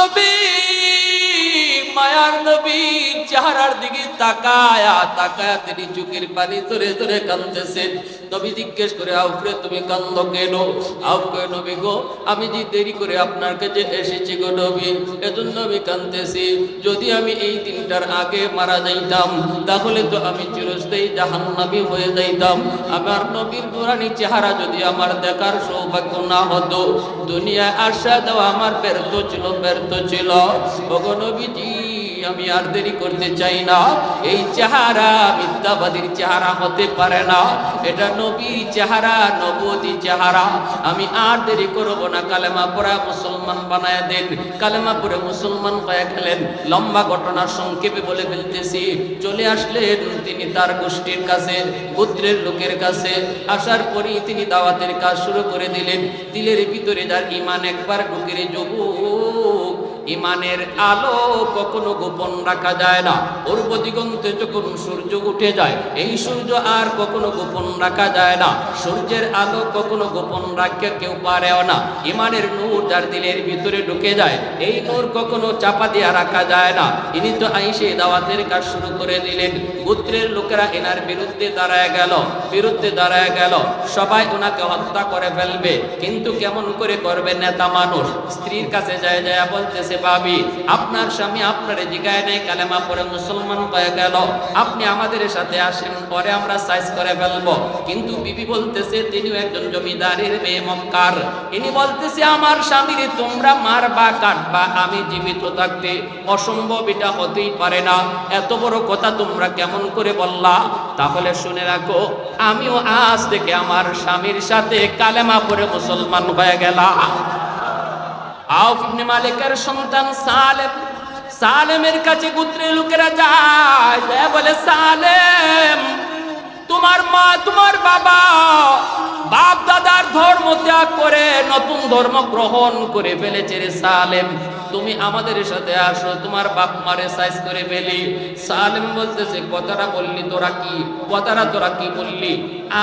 নবী মায়ার নবীর চেহারার দিকে তাকায়া তাকায়া তিনি চোখের পানি ধরে ধরে কান্দতেছেন নবী জিজ্ঞেস করে, আউফরে, তুমি কান্দ কেন? আউফ কয়ে, নবী গো, আমি যে দেরি করে আপনার কাছে এসেছি গো নবী, এজন্য আমি কান্দতেছি যদি আমি এই দিনটার আগে মারা যাইতাম, তাহলে তো আমি চিরস্থায়ী জাহান্নাবী হয়ে যাইতাম। আমার নবীর নুরানি চেহারা যদি আমার দেখার সৌভাগ্য না হতো, দুনিয়ায় আশা দেওয়া আমার ব্যর্থ ছিল ব্যর্থ ছিল। ওগো নবীজি আমি আর দেরি করতে চাই না। এই চেহারা মিথ্যাবাদীর চেহারা হতে পারে না। এটা নবীর চেহারা, নবতী চেহারা। আমি আর দেরি করব না। কালেমা পড়া মুসলমান বানায় দেন। কালেমা পড়ে মুসলমান হয়ে গেলেন। লম্বা ঘটনা সংক্ষেপে বলে ফেলতেছি। চলে আসলেন তিনি তার গোষ্ঠীর কাছে, গোত্রের লোকের কাছে। আসার পরেই তিনি দাওয়াতের কাজ শুরু করে দিলেন। দিলের ভিতরে যার ইমান একবার ঢুকে যুবক ইমানের আলো কখনো গোপন রাখা যায় না। পূর্ব দিগন্তে যখন সূর্য উঠে যায়, এই সূর্য আর কখনো গোপন রাখা যায় না। সূর্যের আলো কখনো গোপন রাখতে কেউ পারেও না। ইমানের নূর যার দিলের ভিতরে ঢুকে যায়, এই নূর কখনো চাপা দিয়া রাখা যায় না। ইনি তো আইসে দাওয়াতের কাজ শুরু করে দিলেন। গোত্রের লোকেরা এনার বিরুদ্ধে দাঁড়ায় গেল, বিরুদ্ধে দাঁড়ায় গেল। সবাই ওনাকে হত্যা করে ফেলবে। কিন্তু কেমন করে করবে নেতা মানুষ? স্ত্রীর কাছে যায় যায় বলতেছে ভাবি আপনার স্বামী আপনারে জিগায় নেই কালেমা পরে মুসলমান হয়ে গেল। আপনি আমাদের সাথে আসেন, পরে আমরা সাইজ করে ফেলব। কিন্তু বিবি বলতেছে, তিনিও একজন জমিদারের মেয়ে মক্কার। ইনি বলতেছে, আমার স্বামীরে তোমরা মারবা, কাটবা, আমি জীবিত থাকতে অসম্ভব এটা হতেই পারে না। এত বড় কথা তোমরা কেমন করে বললা? তাহলে শুনে রাখো, আমিও আজ থেকে আমার স্বামীর সাথে কালেমা পরে মুসলমান হয়ে গেলাম। আউফ ইবনে মালিকের সন্তান সালেম। সালেমের কাছে গোত্রে লোকেরা যায় বলে, সালেম, তোমার মা, তোমার বাবা বাপ দাদার ধর্ম ত্যাগ করে নতুন ধর্ম গ্রহণ করে ফেলেছে রে সালেম। তুমি আমাদের সাথে আসো, তোমার বাপ মারে সাইজ করে ফেলি। সালেম বলতেছে, কথাটা বললি তোরা কি? কথাটা তোরা কি বললি?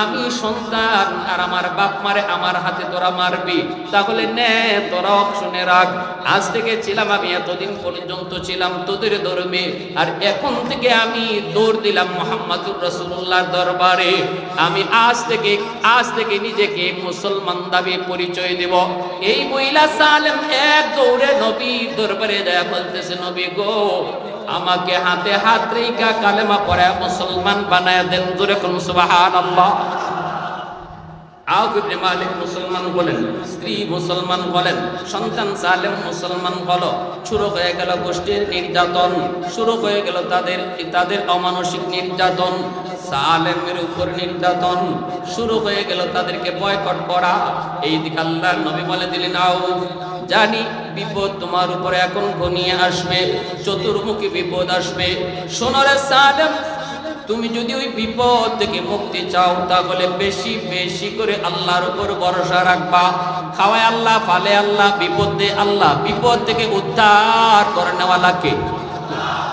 আমি সন্তান, আর আমার বাপ মারে আমার হাতে তোরা মারবি। তাহলে নে, তোরা শুনে রাখ। আজ থেকে ছিলাম আমি, এতদিন পর্যন্ত ছিলাম তোদের ধর্মে। আর এখন থেকে আমি দৌড় দিলাম মোহাম্মদুর রসুল্লাহর দরবারে। আমি আজ থেকে আজ থেকে নিজেকে মুসলমান দাবি পরিচয় দেব। এই মহিলা সালেম এক দৌড়ে নবী দরবারে যায় বলতেছে, নবী গো আমাকে হাতে হাত রেখা কালেমা পড়ে মুসলমান বানায় দেন। দূরে কোন সুবাহ আউফ মুসলমান বলেন, স্ত্রী মুসলমান বলেন সালেম মুসলমান হয়ে গোষ্ঠীর নির্যাতন, শুরু হয়ে গেল তাদের তাদের অমানসিক নির্যাতন, সালেমের উপর নির্যাতন, শুরু হয়ে গেল তাদেরকে বয়কট করা। এই দিকে আল্লাহর নবী বলে দিলেন জানি বিপদ তোমার উপরে এখন ঘনিয়ে আসবে, চতুর্মুখী বিপদ আসবে। সোনরে সালেম তুমি যদি ওই বিপদ থেকে মুক্তি চাও, তাহলে বেশি বেশি করে আল্লাহর উপর ভরসা রাখবা। খাওয়ায় আল্লাহ, ফালে আল্লাহ, বিপদ আল্লাহ, বিপদ থেকে উদ্ধার করে নেওয়ালাকে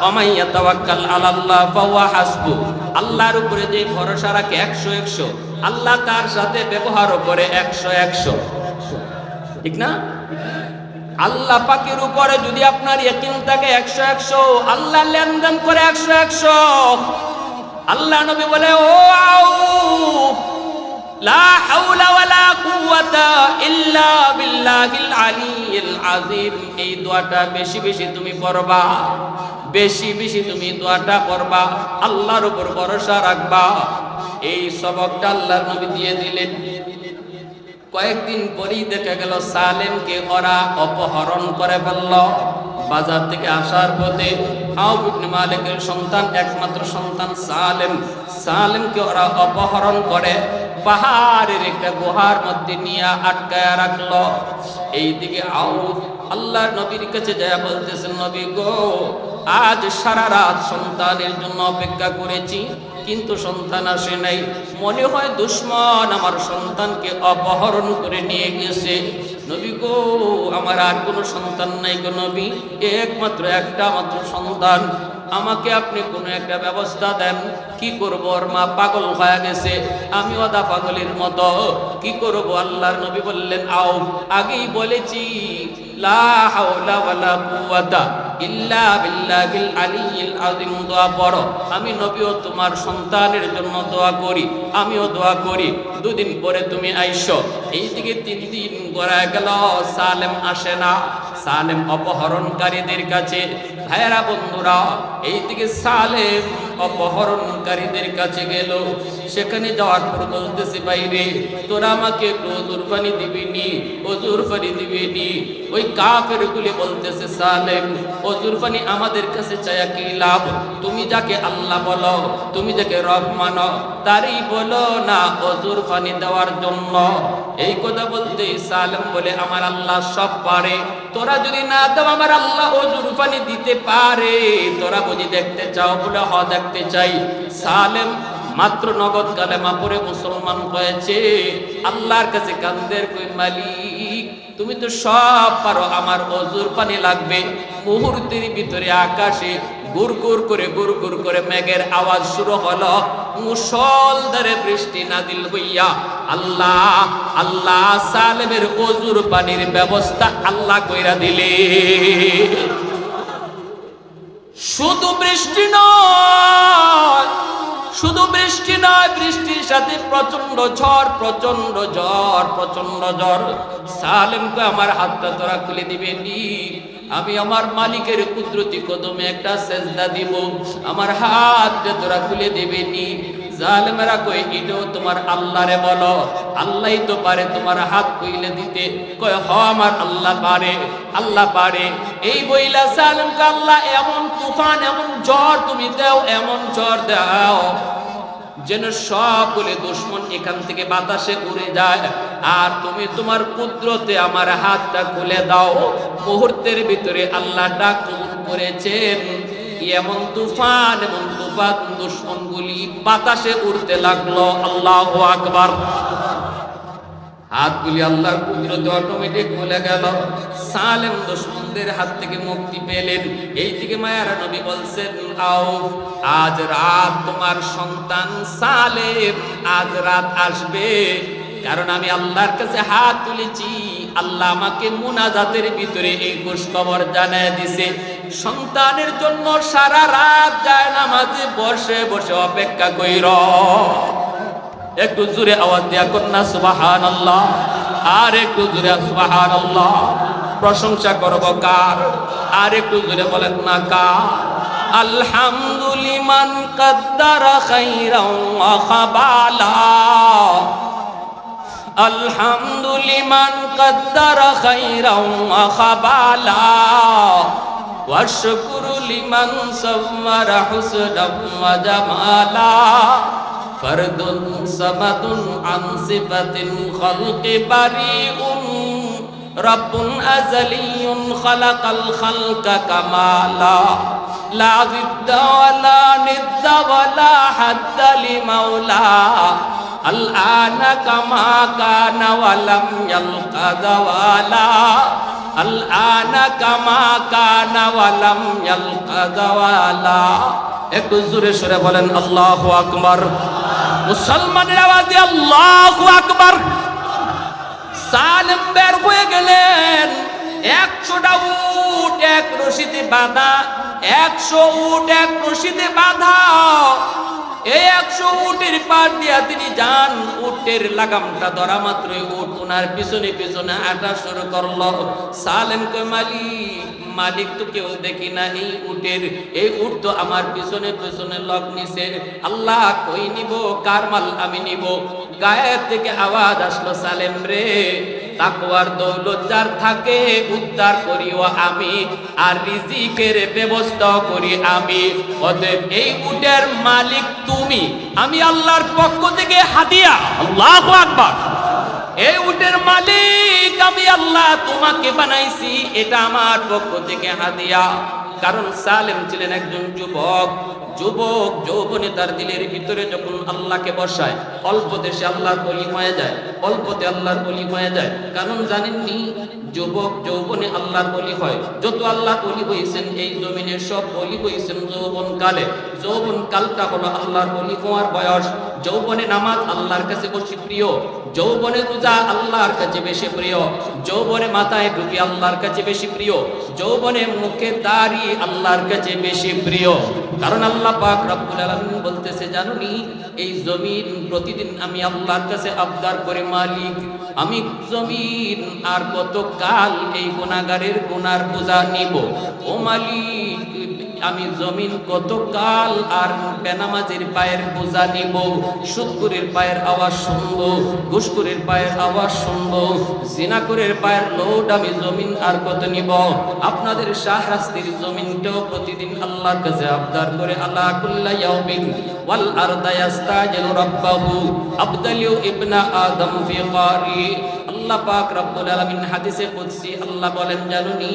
অমাইয়া তাওয়াক্কাল আলাল্লাহ ফাওয়া হাসবু। আল্লাহর উপরে যে ভরসা রাখে একশো একশো, আল্লাহ তার সাথে ব্যবহারও করে একশো একশো। ঠিক না? আল্লাহ পাকের উপরে যদি আপনার ইয়কিন থাকে একশো একশো, আল্লাহ লেনদেন করে একশো একশো। আল্লাহ নবী বলে, ও আউ লা হাওলা ওয়ালা কুওয়াতা ইল্লা বিল্লাহিল আলিয়িল আযীম। এই দোয়াটা বেশি বেশি তুমি পড়বা, বেশি বেশি তুমি দোয়াটা পড়বা, আল্লাহর উপর ভরসা রাখবা। এই সবকটা আল্লাহর নবী দিয়ে দিলেন। কয়েকদিন পরেই দেখা গেল সালেমকে ওরা অপহরণ করে ফেলল। বাজার থেকে আসার পথে আউফ ইবনে মালিকের সন্তান, একমাত্র সন্তান সালেম। সালেমকে ওরা অপহরণ করে পাহাড়ের একটা গুহার মধ্যে নিয়ে আটকায় রাখল। এইদিকে আউফ আল্লাহ নবীর কাছে যায় বলতেছেন নবী গো আজ সারা রাত সন্তানের জন্য অপেক্ষা করেছি, কিন্তু সন্তান আসে নাই। মনে হয় দুশ্মন আমার সন্তানকে অপহরণ করে নিয়ে গেছে। নবী গো, আমার আর কোনো সন্তান নাই গো নবী, একমাত্র একটা মাত্র সন্তান। আমাকে আপনি কোনো একটা ব্যবস্থা দেন। কি করব? ওর মা পাগল হয়ে গেছে। আমি অদা পাগলের মতো। কি করব? আল্লাহর নবী বললেন, আও, আগেই বলেছি, লা হাওলা ওয়ালা কুওয়াতা। ইল্লা বিল্লাহিল আলিয়্যিল আযীম, দোয়া পড়ো। আমি নবীও তোমার সন্তানের জন্য দোয়া করি, আমিও দোয়া করি। দুদিন পরে তুমি আইসো। এইদিকে তিন দিন গড়ায় গেল, সালেম আসে না। সালেম অপহরণকারীদের কাছে, ভাইয়েরা বন্ধুরা, এইদিকে সালেম অপহরণকারীদের কাছে গেল। সেখানে যাওয়ার পর বলতেছে বাইরে তোরা আমাকে একটু অজুর পানি দিবি নি ওই কাফের গুলি বলতেছে, সালেম, অজুর পানি আমাদের কাছে চায়া কি লাভ? তুমি যাকে আল্লাহ বলো, তুমি যাকে রব মানো, তারই বলো না অজুর পানি দেওয়ার জন্য। এই কথা বলতে সালেম বলে, আমার আল্লাহ সব পারে। তোরা যদি না দাও আমার আল্লাহ অজুর পানি দিতে পারে। তোরা বুঝি দেখতে চাও বলে হ দেখতে চাই। সালেম মাত্র নগদ কালেমা পরে মুসলমান হয়েছে। আল্লাহর কাছে কান্দের কই মালিক? তুমি তো সব পারো, আমার অজুর পানি লাগবে। মুহূর্তের ভিতরে আকাশে গুর করে গুর করে মেঘের আওয়াজ শুরু হলো। মুসলধারে বৃষ্টি নাদিল হইয়া আল্লাহ আল্লাহ সালেমের অজুর পানির ব্যবস্থা আল্লাহ কইরা দিলে। শুধু বৃষ্টি নয়, শুধু বৃষ্টি নয়, বৃষ্টির সাথে প্রচণ্ড ঝড় প্রচণ্ড ঝড় প্রচণ্ড ঝড়। সালেমকে আমার হাতটা তোরা খুলে দিবে নি। আমি আমার মালিকের কুদরতি কদমে একটা সেজদা দিব। আমার হাতটা তোরা খুলে দেবে নি। জালেমেরা কই এটাও তোমার আল্লাহরে বলো। আল্লাহই তো পারে তোমার হাত কইলে দিতে। কয়, হ, আমার আল্লাহ পারে আল্লাহ পারে। এই বইলা জালেমকে এমন তুফান, এমন ঝড় তুমি দাও, এমন ঝড় দাও। যেন সকলে দুশ্মন এখান থেকে বাতাসে উড়ে যায়। আর তুমি তোমার কুদরতে আমার হাতটা খুলে দাও। মুহূর্তের ভিতরে আল্লাহ ডাক করেছেন। এমন তুফান এমন তুফান দুশ্মন গুলি বাতাসে উড়তে লাগল। আল্লাহ আকবার। হাতগুলি আল্লাহর কুদরতে অটোমেটিক বলে গেল। সালেম দুশ্মনদের হাত থেকে মুক্তি পেলেন। এই দিকে মায়ার নবী বলছেন আও আজ রাত তোমার সন্তান সালেম, আজ রাত আসবে। কারণ আমি আল্লাহর কাছে হাত তুলেছি। আল্লাহ আমাকে মুনাজাতের ভিতরে এই খবর জানায় দিছে। সন্তানের জন্য সারা রাত যায় নামাজে, বসে বসে অপেক্ষা কইর। একটু জোরে আওয়াজ দিয়া কন্যা সুবাহান আল্লাহ আর একটু জোরে সুবাহান আল্লাহ প্রশংসা করব কার আর একটু জোরে বলেন না কার আলহামদুলিমান কদ্দারা খাইরাও ওয়া খাবালা আলহামদুলিমান কদ্দারা খাইরাও ওয়া খাবালা والشكر لمن صور حسنا وجمالا فرد صمد عن صفة الخلق بريء. رب أزلي خلق الخلق كمالا لا ضد ولا ند ولا حد لمولى الآن كما كان ولم يلق زوالا. الآن كما كان ولم يلق زوالا একটু জোরে সরে বলেন আল্লাহ আকবার মুসলমানের আওয়াজে আল্লাহ আকবার সালেম বের হয়ে গেলেন একশোটা উট, এক রশিতে বাঁধা। একশো উট, এক রশিতে বাঁধা। এই একশো উটের পার দিয়া তিনি যান। উটের লাগামটা ধরা মাত্রই উট। ওনার পিছনে পিছনে আটা শুরু করল। সালেন কে মালিক তো কেউ দেখি না এই উটের। এই উট তো আমার পিছনে পিছনে লক নিছে। আল্লাহ কই নিব? কার মাল আমি নিব? গায়ের থেকে আওয়াজ আসলো, সালেম রে, তাকওয়ার দৌলত যার থাকে, উদ্ধার করিও আমি আর রিজিকের ব্যবস্থা করি আমি। অতএব এই উটের মালিক তুমি। আমি আল্লাহর পক্ষ থেকে হাদিয়া। আল্লাহু আকবার। এই উটের মালিক, আমি আল্লাহ তোমাকে বানাইছি, এটা আমার পক্ষ থেকে হাদিয়া। কারণ সালেম ছিলেন একজন যুবক। যুবক যৌবনে তার দিলের ভিতরে যখন আল্লাহকে বসায়, অল্পতে সে আল্লাহর বলি হয়ে যায়, অল্পতে আল্লাহর বলি হয়ে যায়। কারণ জানেননি, যুবক যৌবনে আল্লাহর বলি হয়। যত আল্লাহ বলি হয়েছেন এই জমিনের সব বলি হয়েছেন যৌবন কালে যৌবন কালটা হলো আল্লাহর বলি হওয়ার বয়স। যৌবনে নামাজ আল্লাহর কাছে বেশি প্রিয়। যৌবনে রোজা আল্লাহর কাছে বেশি প্রিয়। যৌবনে মাথায় টুপি আল্লাহর কাছে বেশি প্রিয়। যৌবনে মুখে দাড়ি আল্লাহর কাছে বেশি প্রিয়। কারণ আল্লাহ পাক রব্বুল আলামিন বলতেছে, জানুনি, এই জমিন প্রতিদিন আমি আল্লাহর কাছে আবদার করে মালিক। আমি জমিন আর কত কাল এই গুণাগারের গুনার বোঝা নিব? ও মালিক আমি জমিন কত কাল আর বেনামাজির পায়ের বোঝা নিব সুদকুরের পায়ের আওয়াজ শুনব ঘুষকুরের পায়ের আওয়াজ শুনব জিনাকুরের পায়ের লোড আমি জমিন আর কত নিব? আপনাদের শাহরাস্তির জমিনটাও প্রতিদিন আল্লাহর কাছে আবদার করে আল্লাহ কুল্লা ইয়াউমিন ওয়াল আরদা ইয়াস্তাজিলু রাব্বাহু আবদালিউ ইবনা আদম ফি কারি আল্লাহ পাক রব্বুল আলামিন হাদিসে কুদসি, আল্লাহ বলেন, জানুনি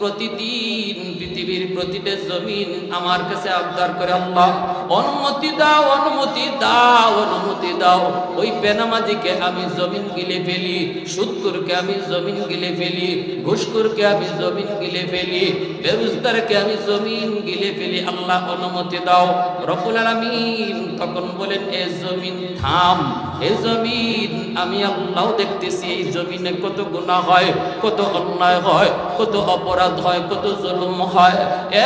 প্রতিদিন পৃথিবীর প্রতিটা জমিন আমার কাছে আবদার করে, আল্লাহ, অনুমতি দাও অনুমতি দাও অনুমতি দাও। ওই বেনামাজিকে আমি জমিন গিলে ফেলি, সুদকুরকে আমি জমিন গিলে ফেলি, ঘুষকুরকে আমি জমিন গিলে ফেলি, বেরোজগারকে আমি জমিন গিলে ফেলি, আল্লাহ, অনুমতি দাও। রব্বুল আলামিন তখন বলেন, এ জমিন থাম, এ জমিন আমি আল্লাহ দেখতেছি, এই জমিনে কত গুণা হয়, কত অন্যায় হয়, কত অপরাধ হয়, কত জুলুম হয়।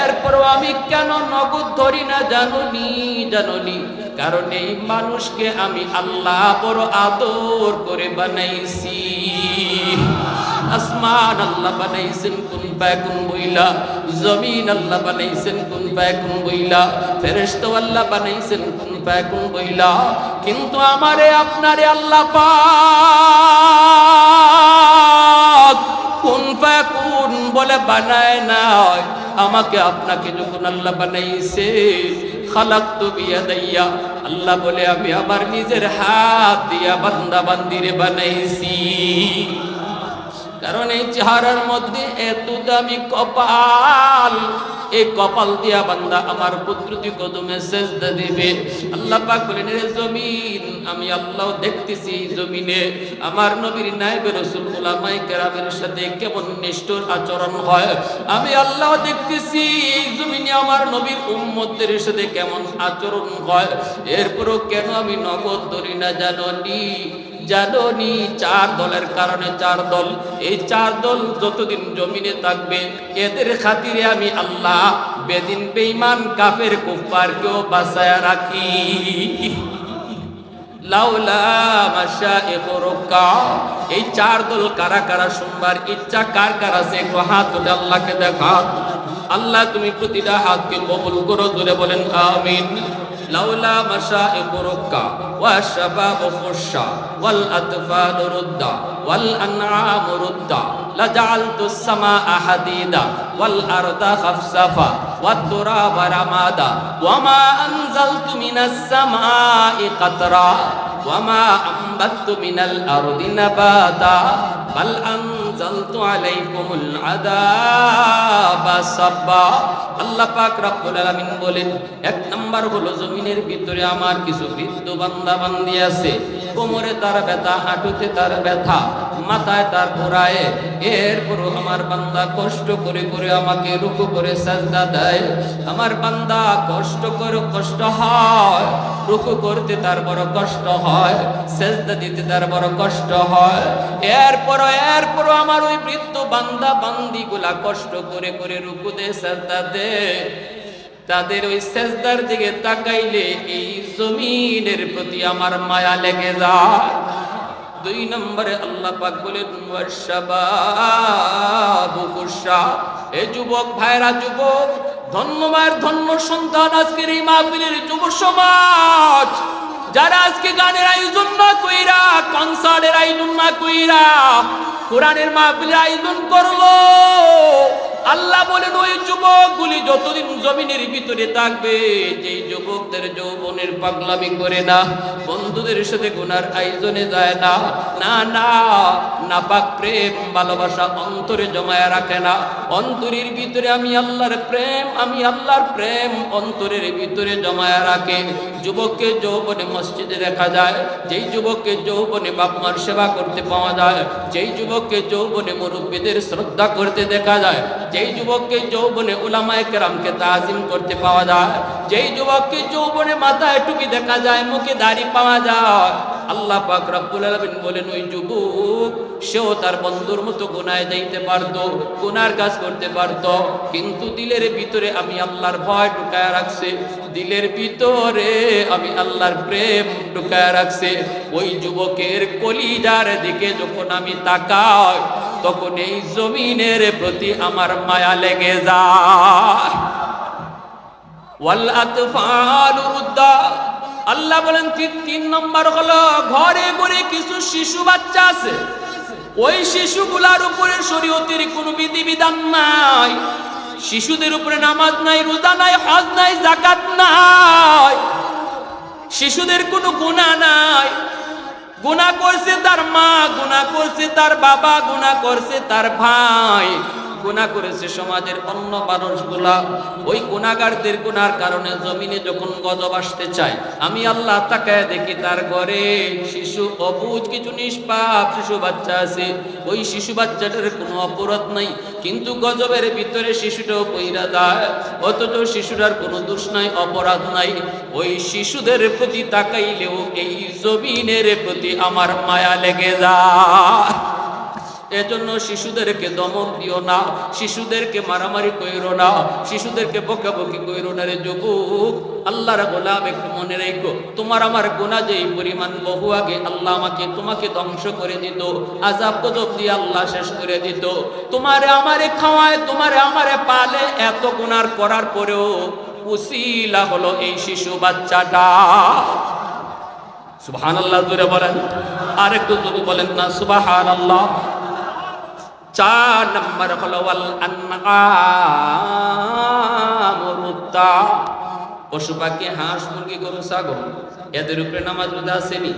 এরপরও আমি কেন নগদ ধরি না জানুনি জানুনি? কারণ এই মানুষকে আমি আল্লাহ বড় আদর করে বানাইছি। আসমান আল্লাহ বানাইছেন, কোন কোন বইলা? জমিন আল্লাহ বানাইছেন, কোন কোন বইলা? ফেরেশতা আল্লাহ বানাইছেন, কোন কোন বইলা? কিন্তু আমারে, আপনারে আল্লাহ পাক কোন কোন বলে বানায় নাই। আমাকে আপনাকে যখন আল্লাহ বানাইছে, খালাক্তু বিয়াদাইয়া, আল্লাহ বলে, আমি আমার নিজের হাত দিয়া বান্দা বান্দিরে বানাইছি। কারণ এই চেহারার মধ্যে এত দামি কপাল। এই কপাল দিয়া বান্দা আমার পুত্রটি কদমে সেজদা দিবে। আল্লাহ পাক বলেন রে জমিন, আমি আল্লাহ দেখতেছি জমিনে। আমার নবীর নায়েবে রাসূল উলামায়ে কেরামের সাথে কেমন নিষ্ঠুর আচরণ হয়? আমি আল্লাহ দেখতেছি জমিনে আমার নবীর উম্মতদের সাথে কেমন আচরণ হয়? এরপরও কেন আমি নগদ ধরি না জানি জানি চার দলের কারণে চার দল। এই চার দল যতদিন জমিনে থাকবে, এদের খাতিরে আমি আল্লাহ বেদিন বেঈমান, কাফের কুফারকেও বাঁচায় রাখি। এই চার দল কারা কারা শুনবার ইচ্ছা কার কার আছে? একটু হাত তুলে আল্লাহকে দেখা আল্লাহ তুমি প্রতিটা হাতকে কবুল করো, জোরে বলেন, আমিন। লাউলা মাশা রুকা ওয়া শাবাবু খুশা ওয়াল আতফালু রুদ্দা ওয়াল আনআমু রুদ্দা। লাজালতুস সামাআ হাদিদা ওয়াল আরদা খাফসাফা ওয়াত তুরাবা রামাদা ওয়া মা আনজালতু মিনাস সামাআ কাতরা ওয়া মা আম্বাতু মিনাল আরদি নাবাতা বাল আল্লাহ পাক রব্বুল আলামিন বলেন, এক নাম্বার হলো জমিনের ভিতরে আমার কিছু বৃদ্ধ বান্দা বান্দি আছে। কোমরে তার ব্যথা, হাঁটুতে তার ব্যথা। মাথায় তার ঘোরায়। এরপর আমার বান্দা কষ্ট করে করে আমাকে রুকু করে সাজদা দেয়। আমার বান্দা কষ্ট করে কষ্ট হয়, রুকু করতে তার বড় কষ্ট হয়, সেজদা দিতে তার বড় কষ্ট হয়। এরপর এরপর আমার ওই বৃদ্ধ বান্দা বান্দি গুলা কষ্ট করে করে রুকু দে সেজদা দে তাদের ওই সেজদার দিকে তাকাইলে এই জমিনের প্রতি আমার মায়া লেগে যায়। দুই নম্বরে আল্লাহ পাক বলেন এ যুবক ভাইরা, যুবক ধন্য মায়ের ধন্য সন্তান আজকের এই মাহফিলের যুব সমাজ। যারা আজকে গানের আয়োজন না কইরা, কনসার্টের আয়োজন না কইরা, কোরআনের মাহফিলের আয়োজন করল আল্লাহ বলেন, ওই যুবকগুলি যতদিন জমিনের ভিতরে থাকবে, যেই যুবকদের যৌবনের পাগলামি করে না, বন্ধুদের সাথে গুনার আয়োজনে যায় না না না, নাপাক প্রেম, ভালোবাসা অন্তরে জমায় রাখে না। অন্তরের ভিতরে আমি আল্লাহর প্রেম, আমি আল্লাহর প্রেম অন্তরের ভিতরে জমায় রাখে। যুবককে যৌবনে মসজিদে দেখা যায়, যেই যুবককে যৌবনে বাপমার সেবা করতে পাওয়া যায়, যেই যুবককে যৌবনে মুরব্বীদের শ্রদ্ধা করতে দেখা যায় যেই যুবককে যৌবনে উলামায়ে কেরামকে তাজিম করতে পাওয়া যায়, যেই যুবককে যৌবনে মাথায় টুপি দেখা যায়, মুখে দাড়ি পাওয়া যায়, আল্লাহ পাক রব্বুল আলামিন বলেন, ওই যুবক, সেও তার বন্ধুর মতো গুনায় যাইতে পারতো, গুনার কাজ করতে পারতো, কিন্তু দিলের ভিতরে আমি আল্লাহর ভয় ঢুকায় রাখছে, দিলের ভিতরে আমি আল্লাহর প্রেম ঢুকায় রাখছে। ওই যুবকের কলিজার দিকে যখন আমি তাকাই তখন এই জমিনের প্রতি আমার মায়া লেগে যায়। আল্লাহ বলেন, তিন নম্বর হলো, ঘরে ঘরে কিছু শিশু বাচ্চা আছে। ওই শিশুগুলার উপরে শরীয়তের কোনো বিধিবিধান নাই। শিশুদের উপরে নামাজ নাই, রোজা নাই, হজ নাই জাকাত নাই। শিশুদের কোনো গুণা নাই। গুণা করছে তার মা গুণা করছে তার বাবা গুণা করছে তার ভাই। গুণা করেছে সমাজের অন্য মানুষগুলা, ওই গুণাগারদের গুনার কারণে জমিনে যখন গজব আসতে চায়, আমি আল্লাহ তাকায় দেখি তার ঘরে শিশু, অবুজ কিছু নিষ্পাপ শিশু বাচ্চা আছে। ওই শিশু বাচ্চাটার কোনো অপরাধ নাই, কিন্তু গজবের ভিতরে শিশুটাও পইরা যায়, অথচ শিশুটার কোনো দোষ নাই, অপরাধ নাই। ওই শিশুদের প্রতি তাকাইলেও এই জমিনের প্রতি আমার মায়া লেগে যায়। এজন্য শিশুদেরকে দমন দিও না, শিশুদেরকে মারামারি কইরো না, শিশুদেরকে বকাবকি কইরো না রে যুবক। আল্লাহর গোলাম একটু মনে রেখো, তোমার আমার গোনা যেই পরিমাণ বহু আগে আল্লাহ আমাকে, তোমাকে ধ্বংস করে দিত আজাব গজব দিয়ে আল্লাহ শেষ করে দিত। তোমারে আমারে খাওয়ায়, তোমারে আমারে পালে এত গুনার করার পরেও উসিলা হলো এই শিশু বাচ্চাটা। সুবহানাল্লাহ জুড়ে বলেন। আর একটু জোরে বলেন না, সুবহানাল্লাহ। চার নম্বর হলো পশু পাখি, হাঁস মুরগি, গরু, ছাগল, এদের উপরে নামাজ রোজা আসেনি।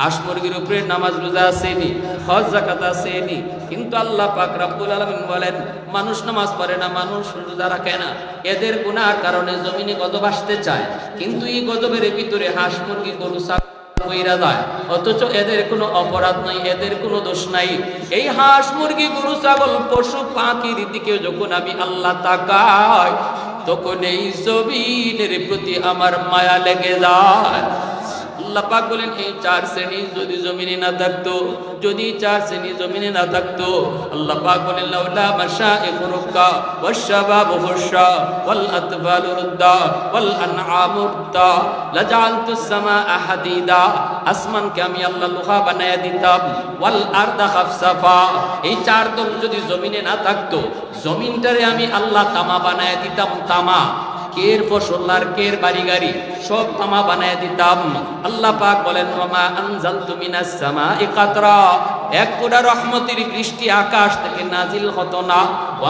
হাঁস মুরগির উপরে নামাজ রোজা আসেনি, হজ জাকাত আসেনি। কিন্তু আল্লাহ পাক রব্বুল আলামিন বলেন, মানুষ নামাজ পড়ে না, মানুষ রোজা রাখে না। এদের গুনার কারণে জমিনে গজব আসতে চায়। কিন্তু এই গজবের ভিতরে হাঁস মুরগি, গরু, ছাগল কইরা যায়। অথচ এদের কোনো অপরাধ নাই, এদের কোনো দোষ নাই। এই হাঁস মুরগি, গরু, ছাগল, পশু, পাখির দিকে যখন আমি আল্লাহ তাকাই, তখন এই জমিনের প্রতি আমার মায়া লেগে যায়। আল্লাহ পাক বলেন, এই চার শ্রেণি যদি জমিনে না থাকতো, যদি চার শ্রেণি জমিনে না থাকতো, আল্লাহ পাক বলেন, লাউলা মাশাইখ রুক্কা ওয়াশশাবাব হুশা ওয়াল আতফালু রুদ্দা ওয়াল আনআমু রুদ্দা লাজআলতু সামাআ হাদিদা। আসমানকে আমি আল্লাহ লোহা বানায়া দিতাম, ওয়াল আরদা খাফসাফা। এই চার দম যদি জমিনে না থাকতো, জমিনটারে আমি আল্লাহ তামা বানায়া দিতাম, তামা। কের ফসল আর কের বাড়ি গাড়ি সব তামা বানায় দিতাম। আল্লাহ পাক বলেন, ওমা আনজালতু মিনাস সামাই কাতরা। এক কোটা রহমতের বৃষ্টি আকাশ থেকে নাজিল হতো না।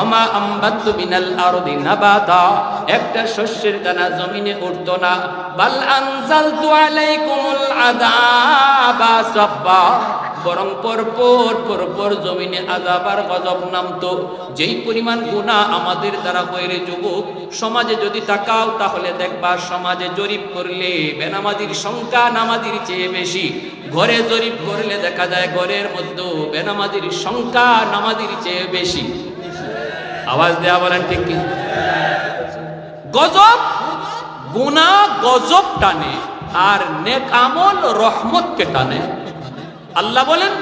ওমা আম্বাতু মিনাল আরদি নাবাতা। একটা শস্যের দানা জমিনে উঠতো না। বাল আনজালতু আলাইকুমুল আযাবা সাব্বা। বরং পরপর পরপর জমিনে আজাবার গজব নামতো। যেই পরিমাণ গুণা আমাদের দ্বারা হয়ে যুবক, সমাজে যদি তাকাও তাহলে দেখবা সমাজে জরিপ করলে বেনামাজির সংখ্যা নামাজির চেয়ে বেশি। ঘরে জরিপ করলে দেখা যায় ঘরের মধ্যে বেনামাজির সংখ্যা নামাজির চেয়ে বেশি। আওয়াজ দেয়া বলেন ঠিক কি? গজব গুণা গজব টানে আর নেক আমল রহমতকে টানে। আল্লাহ বলেন,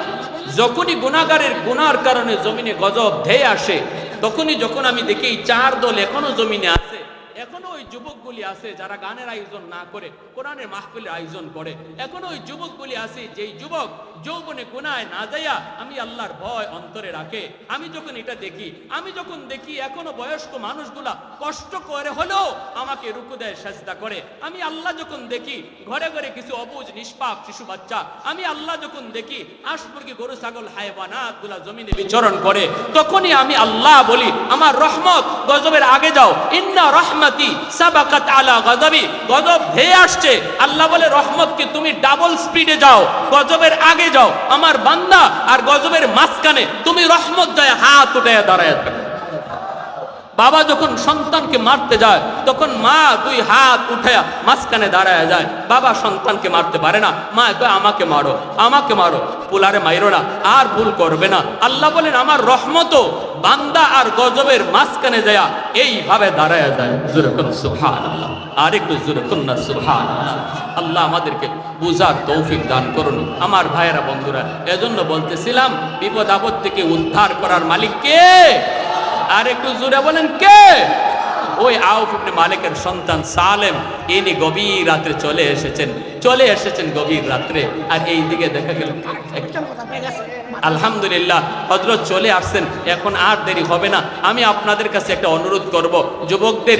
যখনই গুণাগারের গুনার কারণে জমিনে গজব ধেয়ে আসে, তখনই যখন আমি দেখি এই চার দল এখনও জমিনে আছে, এখনও ওই যুবকগুলি আছে যারা গানের আয়োজন না করে, কোরআনের মাহফিলের আয়োজন করে, এখনও ওই যুবকগুলি আছে যেই যুবক যৌবনে গুনায় না যাইয়া আমি আল্লাহর ভয় অন্তরে রাখে। আমি যখন এটা দেখি, আমি যখন দেখি এখনও বয়স্ক মানুষগুলা কষ্ট করে হলেও আমাকে রুকু দেয়, সাজদা করে। আমি আল্লাহ যখন দেখি, ঘরে ঘরে কিছু অবুজ, নিষ্পাপ শিশু বাচ্চা, আমি আল্লাহ যখন দেখি আশমুরগি গরু, ছাগল হায়বানাতগুলা জমিনে বিচরণ করে, তখনই আমি আল্লাহ বলি, আমার রহমত, গজবের আগে যাও। ইন্না রহমতি সাবাকাত আলা গজবি। গজব ধেয়ে আসছে। আল্লাহ বলে, রহমতকে তুমি ডাবল স্পিডে যাও। গজবের আগে আগে যাও। আমার বান্দা আর গজবের মাঝখানে তুমি রহমত যায় হাত উঠে দাঁড়ায় বাবা যখন সন্তানকে মারতে যায়, তখন মা তুই হাত উঠায়া মাঝখানে দাঁড়ায় যায়। বাবা সন্তানকে মারতে পারে না। মা কয়, আমাকে মারো আমাকে মারো। পুলারে মাইরো না, আর ভুল করবে না। আল্লাহ বলেন, আমার রহমত বান্দা আর গজবের মাঝখানে যায় এইভাবে দাঁড়ায় যায়। জুরকুন সুহান আর একটু জুরকুন না সুহান আল্লাহ আমাদেরকে বুঝার তৌফিক দান করুন। আমার ভাইয়েরা, বন্ধুরা, এজন্য বলতেছিলাম, বিপদ আপদ থেকে উদ্ধার করার মালিক কে? আর একটু জোরে বলেন কে? ওই আউফ মালিকের সন্তান সালেম, ইনি গভীর রাত্রে চলে এসেছেন। চলে এসেছেন গভীর রাত্রে। আর এই দিকে দেখা গেল আলহামদুলিল্লাহ হজরত চলে আসছেন, এখন আর দেরি হবে না। আমি আপনাদের কাছে একটা অনুরোধ করব, যুবকদের